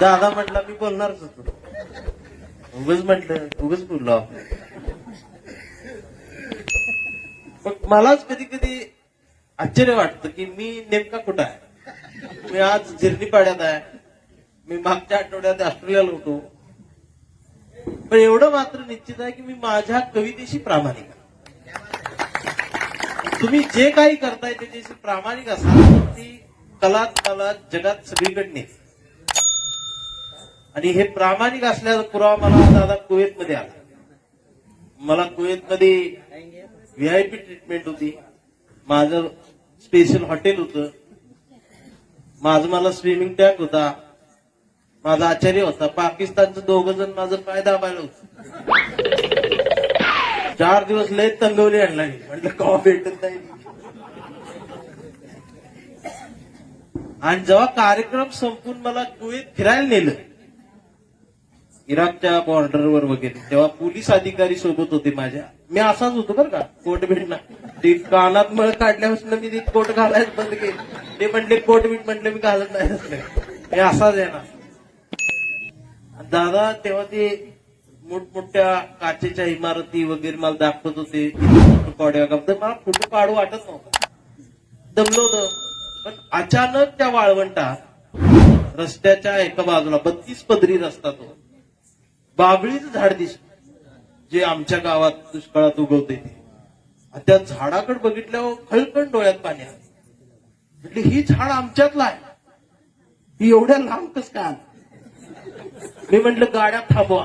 दादा म्हटला मी बोलणारच होतो. उगच म्हटलं उगच बोललो. आपण. मग मलाच कधी कधी आश्चर्य वाटतं की मी नेमका कुठं आहे? मी आज झिरणी आहे. मी मागच्या आठवड्यात ऑस्ट्रेलियाला होतो. पण एवढं मात्र निश्चित आहे की मी माझ्या कवितेशी प्रामाणिक आहे. तुम्ही जे काही करताय त्याच्याशी प्रामाणिक असाल ती कला तुम्हाला जगात सगळीकडने आणि हे प्रामाणिक असल्याचा पुरावा मला दादा कुवेत मध्ये आला. मला कुवेतमध्ये व्हीआयपी ट्रीटमेंट होती. माझं स्पेशल हॉटेल होतं. माझं मला स्विमिंग टँक होता. माझा आचार्य होता. पाकिस्तानचं दोघ जण माझं पाय दाबायला होतं. चार दिवस लय तंगवली आणला म्हटलं कवा भेटत नाही. आणि जेव्हा कार्यक्रम संपून मला कुवेत फिरायला नेलं इराकच्या बॉर्डरवर वगैरे तेव्हा पोलीस अधिकारी सोबत होते माझ्या. मी असाच होतो बरं का कोट भेटणार ते कानात मळ काढल्यापासून मी कोट घालायच बंद केली. ते म्हणले कोट बीट म्हटलं मी घालत नाही. मी असाच आहे ना. दादा तेव्हा ते मोठमोठ्या काचेच्या इमारती वगैरे मला दाखवत होते. फोटो काढूया का? मला फोटो काढू वाटत नव्हतं. दमलो होतं. पण अचानक त्या वाळवंटात रस्त्याच्या एका बाजूला बत्तीस पदरी रस्ता तो. बाबळीच झाड दिसत जे आमच्या गावात दुष्काळात उगवते ते. त्या झाडाकडे बघितल्यावर खळकण डोळ्यात पाणी आलं. म्हटले ही झाड आमच्यातला आहे. ही एवढ्या लांब कस काय मी म्हटलं गाड्या थांबवा.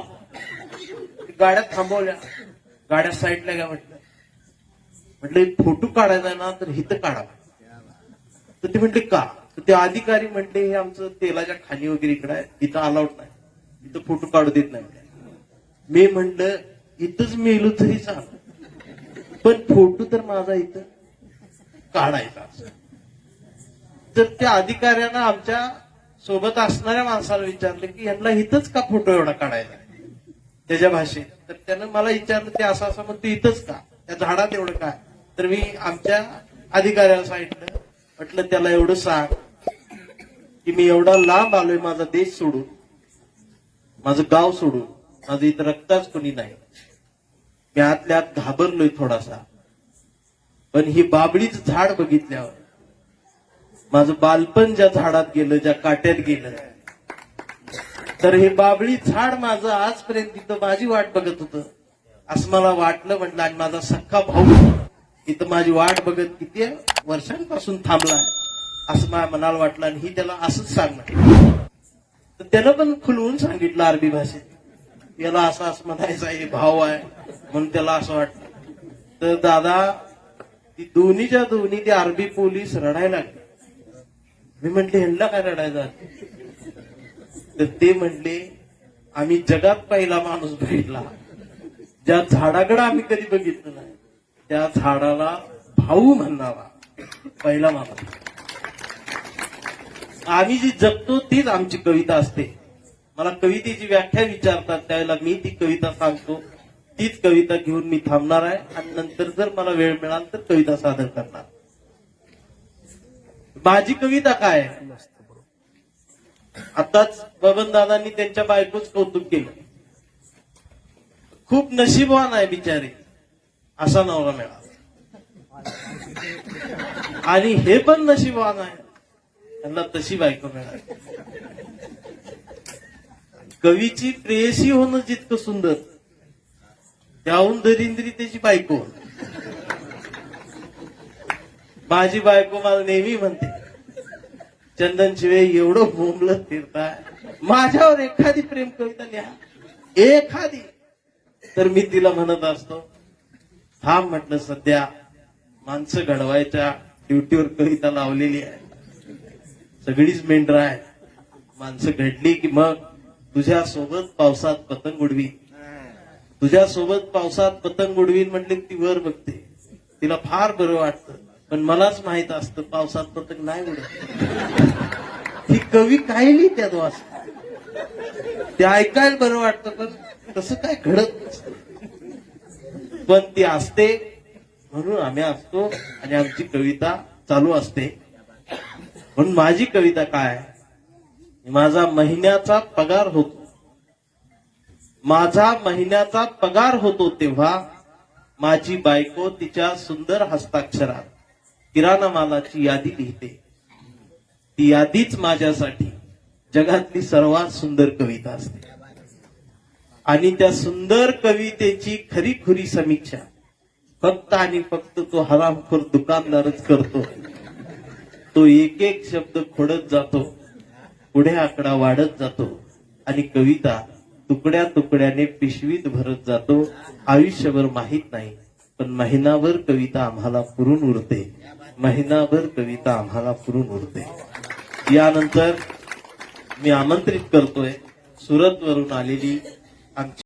गाड्या थांबवल्या. गाड्या साईडला घ्या म्हटलं. म्हटलं फोटो काढायचा ना तर हिथं काढावा तर ते म्हणले का? तर ते अधिकारी म्हणले हे आमचं तेलाच्या खाणी वगैरे इकडे आहे. इथं अलाउड नाही. इथं फोटो काढू देत नाही. मी म्हणलं इथंच मेलो तरी चाल पण फोटो तर माझा इथं काढायचा तर त्या अधिकाऱ्यांना आमच्यासोबत असणाऱ्या माणसाला विचारलं की यांना इथंच का फोटो एवढा काढायचा त्याच्या भाषेत. तर त्यानं मला विचारलं ते असं असं मग ते इथंच का? त्या झाडात एवढं काय? तर मी आमच्या अधिकाऱ्याला सांगितलं म्हटलं त्याला एवढं सांग की मी एवढा लांब आलोय माझा देश सोडून माझं गाव सोडून माझं इथं रक्ताच कोणी नाही. मी आतल्या आत घाबरलोय थोडासा. पण ही बाबळीच झाड बघितल्यावर माझं बालपण ज्या झाडात गेलं ज्या काट्यात गेलं तर हे बाबळी झाड माझं आजपर्यंत तिथं माझी वाट बघत होतं. असं मला वाटलं म्हटलं आणि माझा सख्खा भाऊ इथं माझी वाट बघत किती वर्षांपासून थांबलाय. असं माझ्या मनाला वाटलं आणि ही त्याला असंच सांगणार. तर त्यानं पण खुलवून सांगितलं अरबी भाषेत. याला असं असं म्हणायचं हे भाव आहे. म्हणून त्याला असं वाटलं. तर दादा ती दोन्हीच्या दोन्ही ते अरबी पोलीस रडायला लागली. मी म्हटले ह्यांना काय रडायचं तर ते म्हणले आम्ही जगात पहिला माणूस बघितला. ज्या झाडाकडे आम्ही कधी बघितलं नाही. त्या झाडाला भाऊ म्हणावा. पहिला माणूस आम्ही जी जगतो तीच आमची कविता असते. मला कवितेची व्याख्या विचारतात त्यावेळेला मी ती कविता सांगतो. तीच कविता घेऊन मी थांबणार आहे आणि नंतर जर मला वेळ मिळाला तर कविता सादर करणार. माझी कविता काय? आहे? आताच बबन दादांनी त्यांच्या बायकोच कौतुक केलं. खूप नशीबवान आहे बिचारी. असा नवरा मिळाला. आणि हे पण नशीबवान आहे. त्यांना तशी बायको मिळाली. कवीची प्रेयसी होणं जितकं सुंदर त्याहून दरिंद्री त्याची बायको माझी बायको मला नेहमी म्हणते चंदन शिवे एवढं बोंबलत फिरताय. माझ्यावर एखादी प्रेम कविता लिहा. एखादी. तर मी तिला म्हणत असतो थांब म्हटलं सध्या माणसं घडवायच्या ड्युटीवर कविता लावलेली आहे. सगळीच मेंढर आहे माणसं घडली की मग तुझ्या सोबत पावसात पतंग उडवी तुझ्या सोबत पावसात पतंग उडवीन म्हटले ती वर बघते. तिला फार बरं वाटतं. पण मलाच माहीत असतं पावसात पतंग नाही उडत. ही कवी काय लिहित्यात वाच ते ऐकायला बरं वाटतं पण तसं काय घडत नसतं. पण ती असते. म्हणून आम्ही असतो आणि आमची कविता चालू असते. म्हणून माझी कविता काय? माझा महिन्याचा पगार होतो. माझा महिन्याचा पगार होतो तेव्हा माझी बायको तिच्या सुंदर हस्ताक्षरात किराणा मालाची यादी लिहिते. ती यादीच माझ्यासाठी जगातली सर्वात सुंदर कविता असते. आणि त्या सुंदर कवितेची खरी खुरी समीक्षा. फक्त आणि फक्त तो हरामखोर दुकानदारच करतो. तो एक एक शब्द खोडत जातो. पुढे आकडा वाढत जातो. आणि कविता तुकड्या तुकड्याने पिशवीत भरत जातो. आयुष्यभर माहीत नाही पण महिनाभर कविता आम्हाला पुरून उरते. महिनाभर कविता आम्हाला पुरून उरते. यानंतर मी आमंत्रित करतोय सुरतवरून आलेली आमची